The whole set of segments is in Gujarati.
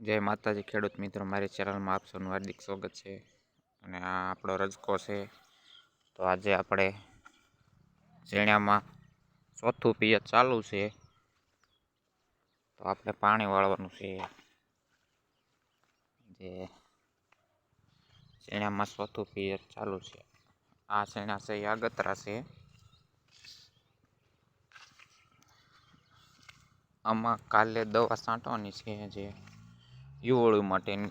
જય માતાજી, ખેડૂત મિત્રો, મારી ચેનલમાં આપ સૌનું હાર્દિક સ્વાગત છે અને આ આપણો રજકો છે. તો આજે આપણે ઝીણામાં ચોથું પિયત ચાલુ છે. તો આપણે પાણી વાળવાનું છે. જે ઝીણામાં ચોથું પિયત ચાલુ છે. આ શેણા છે, એ છે. આમાં કાલે દવા છાંટવાની છે જે યુવળું માટેની.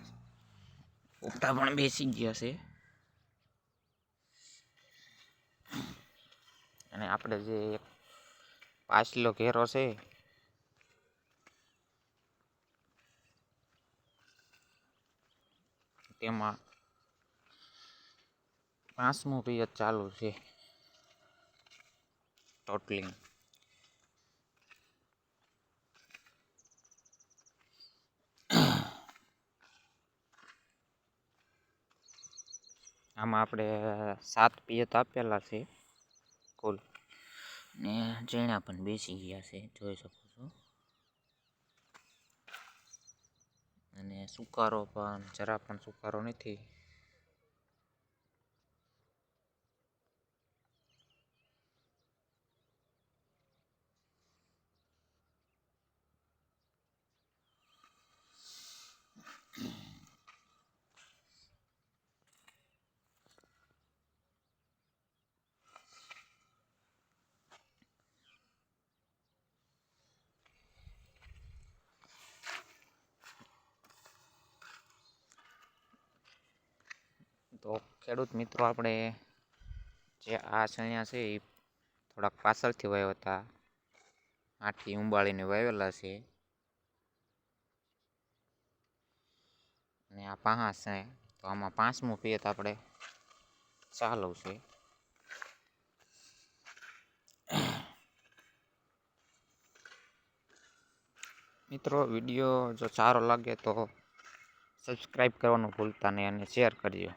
ઉપટા પણ બેસી ગયા છે. અને આપણે જે એક પાછલો ઘેરો છે, તેમાં પાંચમું પિયત ચાલુ છે. ટોટલિંગ આમાં આપણે સાત પિયત આપેલા છે, કુલ. ને ઝીણા પણ બેસી ગયા છે, જોઈ શકો છો. અને સુકારો પણ, જરા પણ સુકારો નથી તો ખેડૂત મિત્રો આપણે જે આ ચણિયા છે એ થોડાક પાછળથી વાવ્યા હતા. આઠથી ઉંબાળીને વાવેલા છે. અને આ પાહા છે. તો આમાં પાંચમું પિયત આપણે ચાલુ છે. મિત્રો, વીડિયો જો સારો લાગે તો સબસ્ક્રાઈબ કરવાનું ભૂલતા નહીં અને શેર કરજો.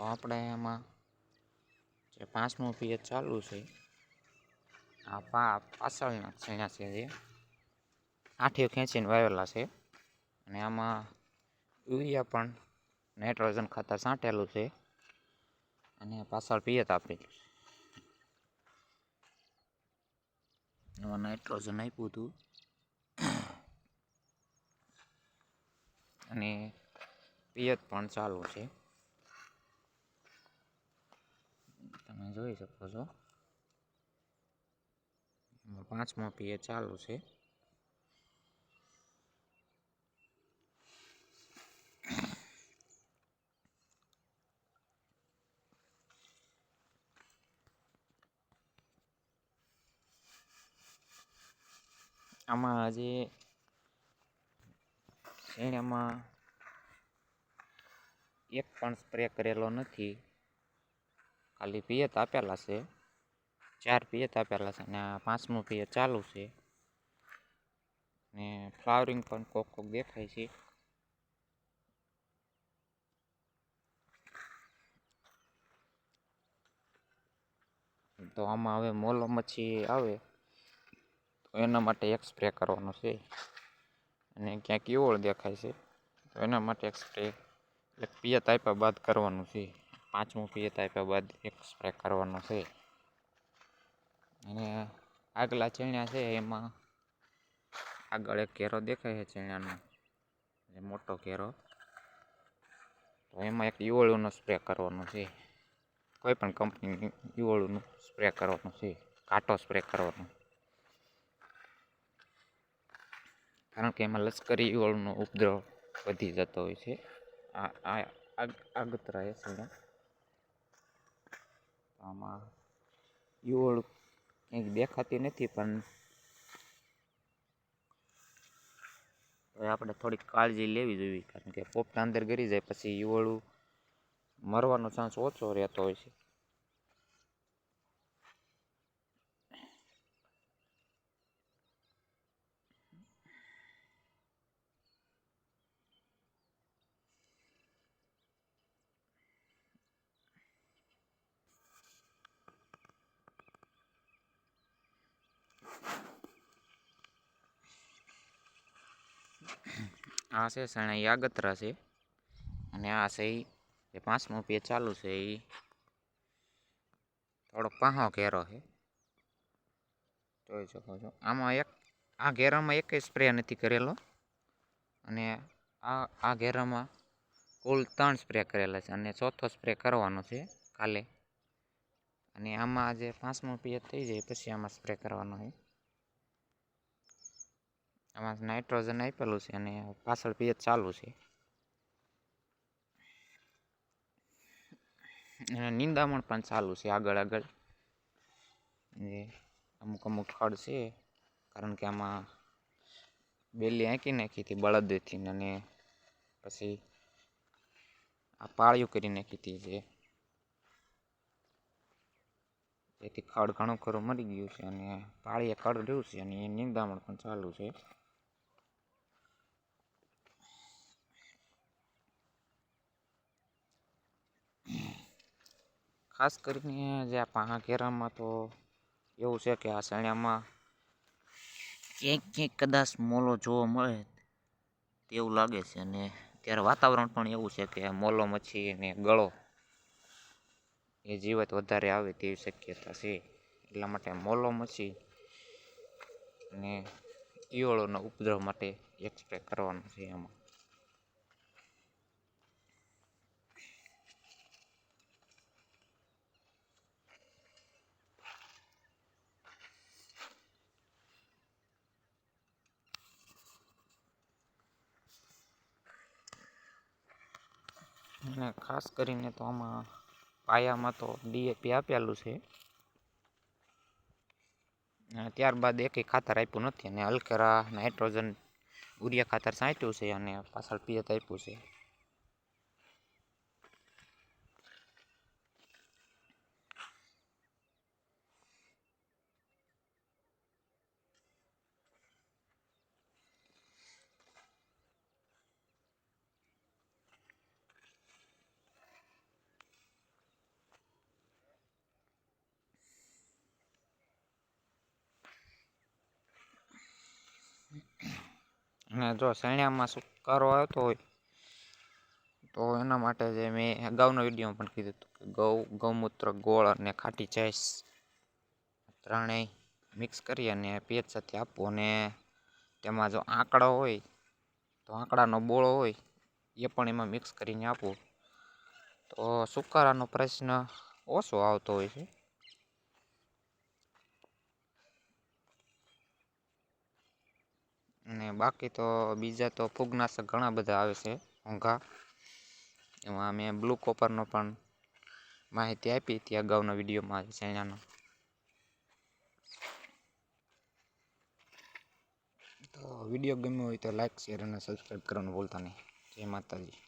તો આપણે એમાં જે પાંચમું પીએચ ચાલુ છે, આ પા, પાછળના છેણા છે જે. આઠીઓ ખેંચીને વાવેલા છે. અને આમાં યુરિયા પણ નાઇટ્રોજન ખાતર છાંટેલું છે. અને પાછળ પિયત આપેલું છે. એમાં નાઇટ્રોજન આપ્યું હતું. અને પિયત પણ ચાલુ છે. તમે જોઈ શકો છો. એમાં પાંચમો પીએ ચાલુ છે. આમાં આજે શેણામાં એક પણ સ્પ્રે કરેલો નથી. ખાલી પિયત આપેલા છે. ચાર પિયત આપેલા છે અને આ પાંચમું પિયત ચાલુ છે. ને ફ્લાવરિંગ પણ કોક કોક દેખાય છે. તો આમાં હવે મોલો મચ્છી આવે. તો એના માટે એક સ્પ્રે કરવાનો છે. અને ક્યાંક ઈવળ દેખાય છે. તો એના માટે એક સ્પ્રે એટલે પિયત આપ્યા બાદ કરવાનું છે. પાંચમું પિયત આપ્યા બાદ એક સ્પ્રે કરવાનો છે. અને આગલા ચીણ્યા છે, એમાં આગળ એક ઘેરો દેખાય છે ચીણ્યાનો એટલે મોટો ઘેરો તો એમાં એક ઈવળુનો સ્પ્રે કરવાનો છે. કોઈ પણ કંપનીની ઈવળુનું સ્પ્રે કરવાનું છે, કાંટો સ્પ્રે કરવાનો. કારણ કે એમાં લશ્કરી યુવળનો ઉપદ્રવ વધી જતો હોય છે. આ આગતરા એ છે આમાં ઈવળ કંઈક દેખાતી નથી, પણ આપણે થોડીક કાળજી લેવી જોઈએ, કારણ કે પોપટા અંદર ગરી જાય, પછી યુવળું મરવાનો ચાન્સ ઓછો રહેતો હોય છે. આ છે શરણાઈ આગતરા છે. અને આ છે જે પાંચમો પેજ ચાલુ છે એ થોડોક પાહો ઘેરો છે. જોઈ શકો છો. આમાં એક, આ ઘેરામાં એક સ્પ્રે નથી કરેલો. અને આ આ ઘેરામાં કુલ ત્રણ સ્પ્રે કરેલા છે. અને ચોથો સ્પ્રે કરવાનો છે કાલે. અને આમાં જે પાંચમો પિયત થઈ જાય પછી આમાં સ્પ્રે કરવાનો છે. આમાં નાઇટ્રોજન આપેલું છે અને પાછળ પીએચ ચાલુ છે. અને નિંદામણ પણ ચાલુ છે આગળ આગળ. અમુક અમુક ફળ છે, કારણ કે આમાં બેલી આંકી નાખી હતી બળદથી અને પછી આ પાળિયું કરી નાખી હતી જે. જેથી ખડ ઘણું ખરું મરી ગયું છે અને પાળીએ ખડ રહ્યું છે અને એ નિંદામણ પણ ચાલુ છે. ખાસ કરીને જે આ પાહા કેરામાં તો એવું છે કે આ સણિયામાં ક્યાંક ક્યાંક કદાચ મોલો જોવા મળે તેવું લાગે છે અને ત્યારે વાતાવરણ પણ એવું છે કે મોલો મચ્છી અને ગળો એ જીવત વધારે આવે તેવી શક્યતા છે. એટલા માટે મોલો મચ્છી અને ઈયળોનો ઉપદ્રવ માટે એક સ્પ્રે કરવાનો છે એમાં. અને ખાસ કરીને તો આમાં પાયામાં તો ડીએપી આપેલું છે. ત્યારબાદ એકેય ખાતર આપ્યું નથી અને અલ્કેરા નાઇટ્રોજન ઉરિયા ખાતર છાંટ્યું છે અને પાછળ પિયત આપ્યું છે. અને જો સૈણામાં સુકારો આવતો હોય, તો એના માટે જે મેં અગાઉના વીડિયો પણ કીધું હતું કે ગૌ, ગૌમૂત્ર, ગોળ અને ખાટી છાશ ત્રણેય મિક્સ કરી અને પેજ સાથે આપવું. અને તેમાં જો આંકડો હોય, તો આંકડાનો બોળો હોય, એ પણ એમાં મિક્સ કરીને આપવું. તો સુકારાનો પ્રશ્ન ઓછો આવતો હોય છે. અને બાકી તો બીજા તો ફૂગનાશક ઘણા બધા આવે છે, ઊંઘા. એમાં મેં બ્લુ કોપરનો પણ માહિતી આપી હતી અગાઉના વિડીયોમાં ચણાનો તો વીડિયો ગમ્યો હોય તો લાઈક, શેર અને સબસ્ક્રાઈબ કરવાનું ભૂલતા નહીં. જય માતાજી.